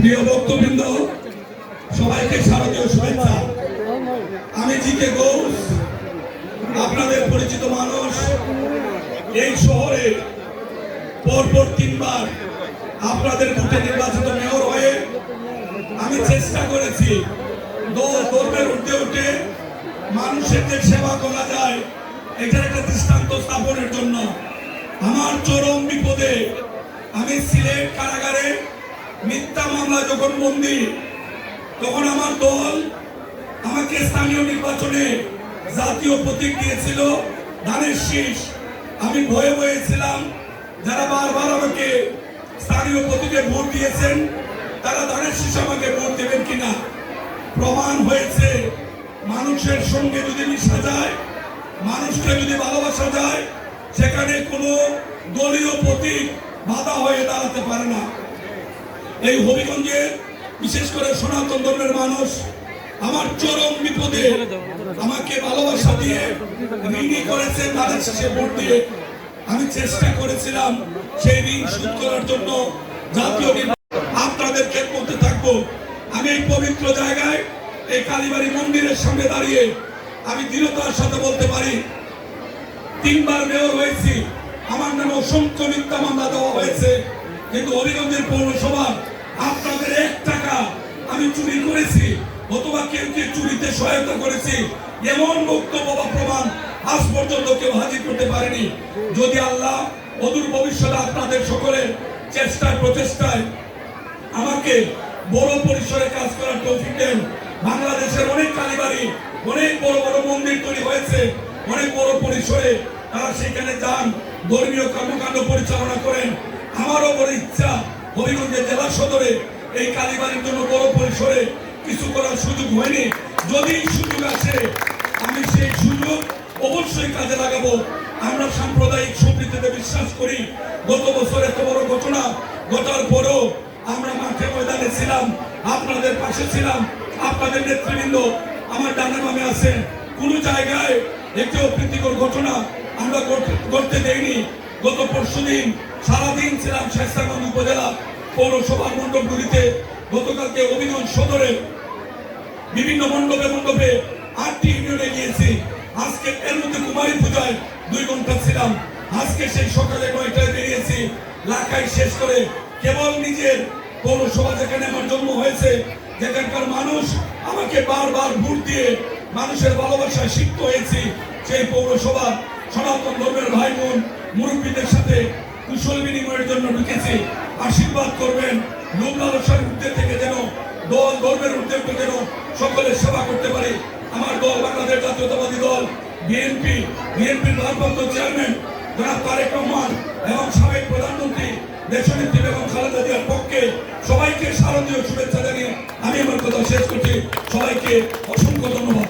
প্রিয় ভক্তবৃন্দ, সবাইকে শারদীয় শুভেচ্ছা। আমি জিকে ঘোষ, আপনাদের পরিচিত মানুষ। এই শহরে পরপর তিনবার আপনাদের ভোটে নির্বাচিত মেয়র হয়ে আমি চেষ্টা করেছি দল ধর্মের উঠে উঠে মানুষের যে সেবা করা যায়, এটার একটা দৃষ্টান্ত স্থাপনের জন্য। আমার চরম বিপদে আমি সিলেট কারাগারে মিথ্যা মামলা যখন বন্দি, তখন আমার দল আমাকে স্থানীয় নির্বাচনে জাতীয় প্রতীক দিয়েছিল, ধানের শীষ। আমি ভয়ে ভয়ে ছিলাম, যারা বারবার আমাকে স্থানীয় প্রতীকে ভোট দিয়েছেন, তারা ধানের শীষ আমাকে ভোট দেবেন কিনা? প্রমাণ হয়েছে, মানুষের সঙ্গে যদি মিশা যায়, মানুষকে যদি ভালোবাসা যায়, সেখানে কোনো দলীয় প্রতীক বাধা হয়ে দাঁড়াতে পারে না। এই হবিগঞ্জের বিশেষ করে সনাতন ধর্মের মানুষ আমার চরম বিপদে আমাকে ভালোবাসা দিয়ে ঋণী করেছে তাদের শেষে ভোট দিয়ে আমি চেষ্টা করেছিলাম সেই ঋণ শোধ করার জন্য। জাতীয় নির্বাচন আপনাদের খেদ করতে থাকব, আমি এই পবিত্র জায়গায় এই কালীবাড়ি মন্দিরের সামনে দাঁড়িয়ে আমি দৃঢ়তার সাথে বলতে পারি, তিনবার মেয়র হয়েছি, আমার নামে অসংখ্য মিথ্যা মামলা দেওয়া হয়েছে। কিন্তু হবিগঞ্জের পৌরসভা, আপনাদের এক টাকা আমি চুরি করেছি, অথবা কেউ কেউ চুরিতে সহায়তা করেছি। এমন বক্তব্য বা প্রমাণ আজ পর্যন্ত কেউ হাজির করতে পারেনি। যদি আল্লাহ অদূর ভবিষ্যতে আপনাদের সকলের চেষ্টায়, প্রচেষ্টায় আমাকে বড় পরিসরে কাজ করার তৌফিক দেন। বাংলাদেশের অনেক কালীবাড়ি, অনেক বড় বড় মন্দির তৈরি হয়েছে, অনেক বড় পরিসরে তারা সেখানে যান, ধর্মীয় কর্মকাণ্ড পরিচালনা করেন। আমারও বড় ইচ্ছা হবিগঞ্জের জেলা সদরে এই কালীবাড়ির জন্য বড় পরিসরে কিছু করার সুযোগ হয়নি। যদি সুযোগ আসে, আমি সেই সুযোগ অবশ্যই কাজে লাগাবো। আমরা সাম্প্রদায়িক সম্প্রীতিতে বিশ্বাস করি, গত বছর এত বড় ঘটনা ঘটার পরেও আমরা মাঠে ময়দানে ছিলাম, আপনাদের পাশে ছিলাম, আপনাদের নেতৃবৃন্দ, আমার ডানে বামে আছেন। কোন জায়গায় একটি অপ্রীতিকর ঘটনা আমরা ঘটতে দেইনি। গত পরশুদিন সারাদিন ছিলাম শেষাগঞ্জ উপজেলা পৌরসভার মণ্ডপগুলিতে। গতকালকে অভিগঞ্জ সদরে বিভিন্ন মণ্ডপে মণ্ডপে আটটি ইউনিয়নে গিয়েছি। আজকে এর মধ্যে কুমারী পূজায় দুই ঘণ্টা ছিলাম। আজকে সেই সকালে নয়টায় বেরিয়েছি। লাখাই শেষ করে কেবল নিজের পৌরসভা যেখানে আমার জন্ম হয়েছে, যেখানকার মানুষ আমাকে বারবার ভোট দিয়ে মানুষের ভালোবাসায় সিক্ত হয়েছি, সেই পৌরসভা সনাতন ধর্মের ভাই বোন মুরব্বীদের সাথে কুশল বিনিময়ের জন্য ঢুকেছি আশীর্বাদ করবেন। লালসার ঊর্ধ্বে থেকে যেন দল, ধর্মের উঠে যেন সকলের সেবা করতে পারি। আমার দল, বাংলাদেশ জাতীয়তাবাদী দল, বিএনপি, বিএনপির ভারপ্রাপ্ত চেয়ারম্যান জনাব তারেক রহমান এবং সাবেক প্রধানমন্ত্রী দেশনেত্রী বেগম খালেদা জিয়ার পক্ষে সবাইকে শারদীয় শুভেচ্ছা জানিয়ে আমি আমার কথা শেষ করছি। সবাইকে অসংখ্য ধন্যবাদ।